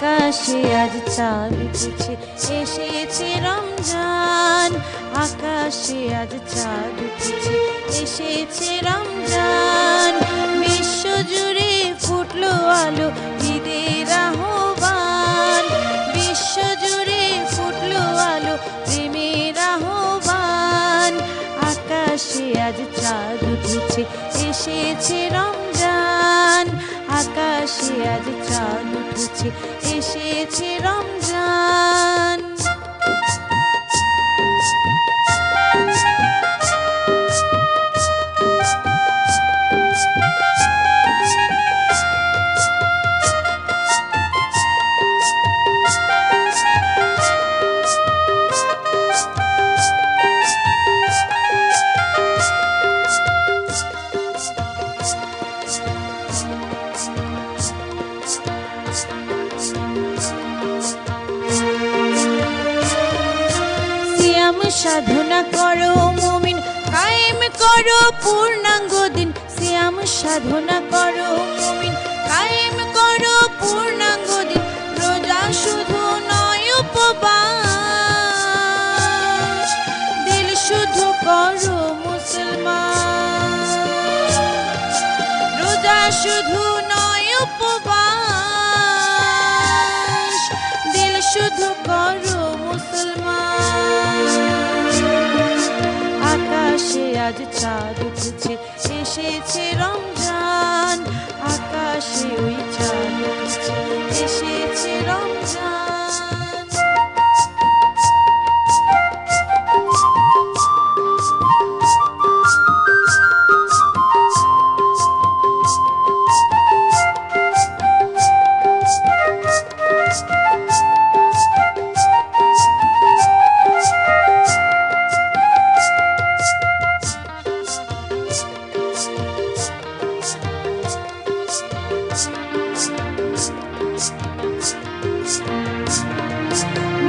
আকাশে আজ চাঁদ উঠেছে। এসেছে রমজান, আকাশে আজ চাঁদ উঠেছে। এসেছে রমজান, বিশ্ব জুড়ে ফুটলো আলো, ঈদের আহ্বান। বিশ্ব জুড়ে ফুটলো আলো, প্রেমের আহ্বান। আকাশে আজ চাঁদ উঠেছে। এসেছে রমজান আকাশে আজ চাঁদ উঠেছে। এসেছে রমজান। সিয়াম সাধনা করো মুমিন, কায়েম করো পূর্ণাঙ্গ দিন। সিয়াম সাধনা করো মুমিন, কায়েম করো পূর্ণাঙ্গ দিন। রোজা শুধু নয় উপবাস, দিল শুধু করো মুসলমান। রোজা শুধু নয় উপবাস, দিল শুধু আজ চাঁদ এসেছে রমজান আকাশে ওই চাঁদ।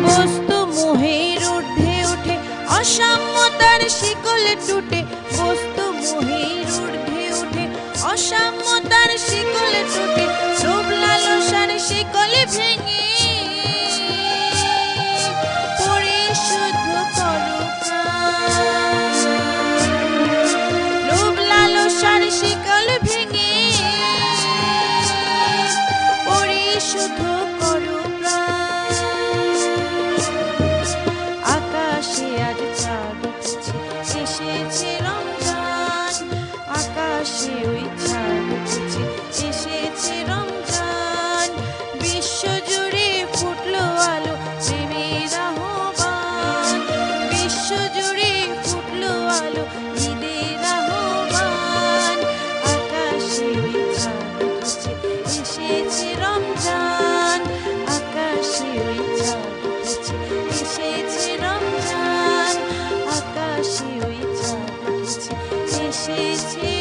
বস্তু মোহের ঊর্ধ্বে উঠে অসাম্যতার শিকলে টুটে। বস্তু মোহের ঊর্ধ্বে উঠে অসাম্যতার শিকলে টুটে। লোভ লালসার শিকলে ভেঙে এসে ওই উঠেছে এসেছে রমজান। বিশ্বজুড়ে ফুটলো আলো, প্রেমের আহ্বান। বিশ্বজুড়ে ফুটলো আলো, ঈদের আহ্বান। আকাশে ওই উঠেছে এসেছে রমজান। আকাশে ওই উঠেছে এসেছে রমজান। আকাশে ওই উঠেছে এসেছে